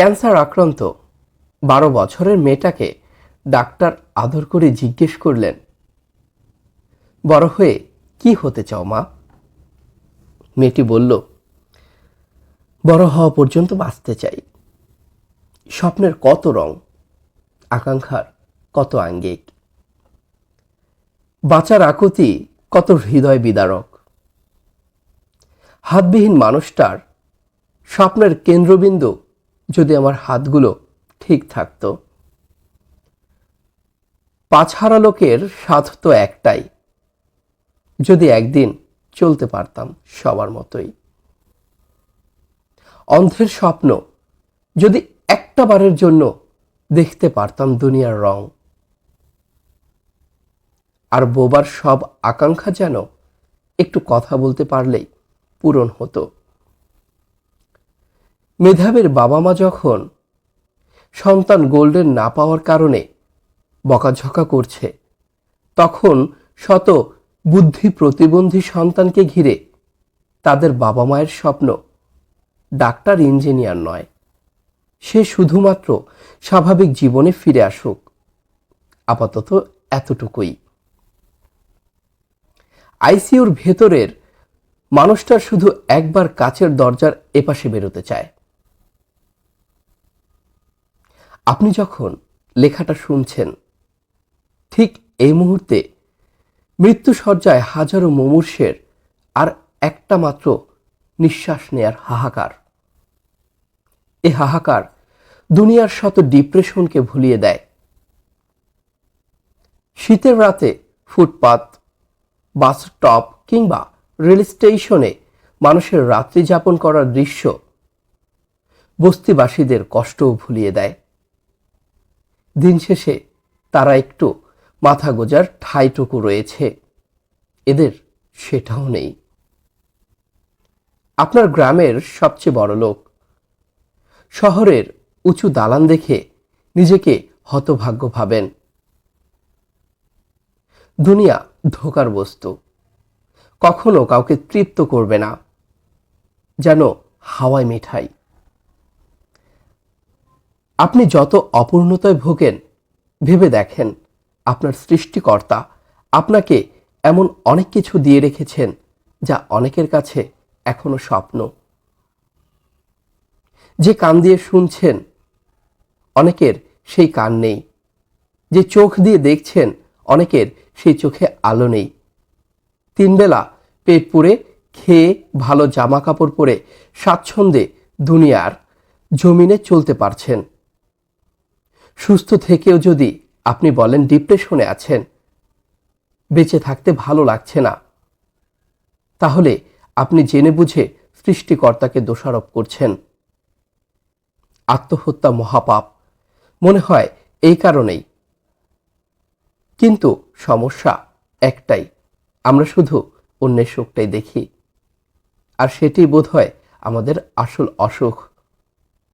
Cancer আক্রান্ত। বারো বছরের মেয়েটাকে ডাক্তার আদর করে জিজ্ঞেস করলেন, বড় হয়ে কি হতে চাও মা? মেয়েটি বলল, বড় হওয়া পর্যন্ত বাঁচতে চাই। স্বপ্নের কত রং, আকাঙ্ক্ষার কত আঙ্গিক। বাঁচার আকুতি কত হৃদয় বিদারক। হাতবিহীন মানুষটার স্বপ্নের কেন্দ্রবিন্দু যদি আমার হাতগুলো ঠিক থাকতো। পাছাড়া লোকের স্বাদ তো একটাই, যদি একদিন চলতে পারতাম সবার মতোই। অন্ধের স্বপ্ন যদি একটা বারের জন্য দেখতে পারতাম দুনিয়ার রং। আর বোবার সব আকাঙ্ক্ষা যেন একটু কথা বলতে পারলেই পূরণ হতো। মেধাবীর বাবা মা যখন সন্তান গোল্ডেন না পাওয়ার কারণে বকাঝকা করছে, তখন শত বুদ্ধি প্রতিবন্ধী সন্তানকে ঘিরে তাদের বাবা মায়ের স্বপ্ন ডাক্তার, ইঞ্জিনিয়ার নয়। সে শুধুমাত্র স্বাভাবিক জীবনে ফিরে আসুক। আপাতত এতটুকুই। আইসিইউর ভেতরের মানুষটা শুধু একবার কাচের দরজার এপাশে বেরোতে চায়। আপনি যখন লেখাটা শুনছেন, ঠিক এই মুহূর্তে মৃত্যুসজ্জায় হাজারো মুমূর্ষের আর একটা মাত্র নিঃশ্বাস নেয়ার হাহাকার। এ হাহাকার দুনিয়ার শত ডিপ্রেশনকে ভুলিয়ে দেয়। শীতের রাতে ফুটপাত, বাস স্টপ কিংবা রেল স্টেশনে মানুষের রাত্রি যাপন করার দৃশ্য বস্তিবাসীদের কষ্টও ভুলিয়ে দেয়। দিন শেষে তারা একটু মাথা গোজার ঠাইটুকু রয়েছে। এদের সেটাও নেই। আপনার গ্রামের সবচেয়ে বড় লোক। শহরের উঁচু দালান দেখে নিজেকে হতভাগ্য ভাবেন। দুনিয়া ধোকার বস্তু। কখনো কাউকে তৃপ্ত করবে না। যেন হাওয়ায় মিঠাই। আপনি যত অপূর্ণতায় ভোগেন, ভেবে দেখেন আপনার সৃষ্টিকর্তা আপনাকে এমন অনেক কিছু দিয়ে রেখেছেন যা অনেকের কাছে এখনও স্বপ্ন। যে কান দিয়ে শুনছেন, অনেকের সেই কান নেই। যে চোখ দিয়ে দেখছেন, অনেকের সেই চোখে আলো নেই। তিনবেলা পেট পুড়ে খেয়ে ভালো জামা কাপড় পরে স্বাচ্ছন্দ্যে দুনিয়ার জমিনে চলতে পারছেন। সুস্থ থেকেও যদি আপনি বলেন ডিপ্রেশনে আছেন, বেঁচে থাকতে ভালো লাগছে না, তাহলে আপনি জেনে বুঝে সৃষ্টিকর্তাকে দোষারোপ করছেন। আত্মহত্যা মহাপাপ, মনে হয় এই কারণেই। কিন্তু সমস্যা একটাই, আমরা শুধু অন্যের সুখটাই দেখি। আর সেটি বোধ হয় আমাদের আসল অসুখ।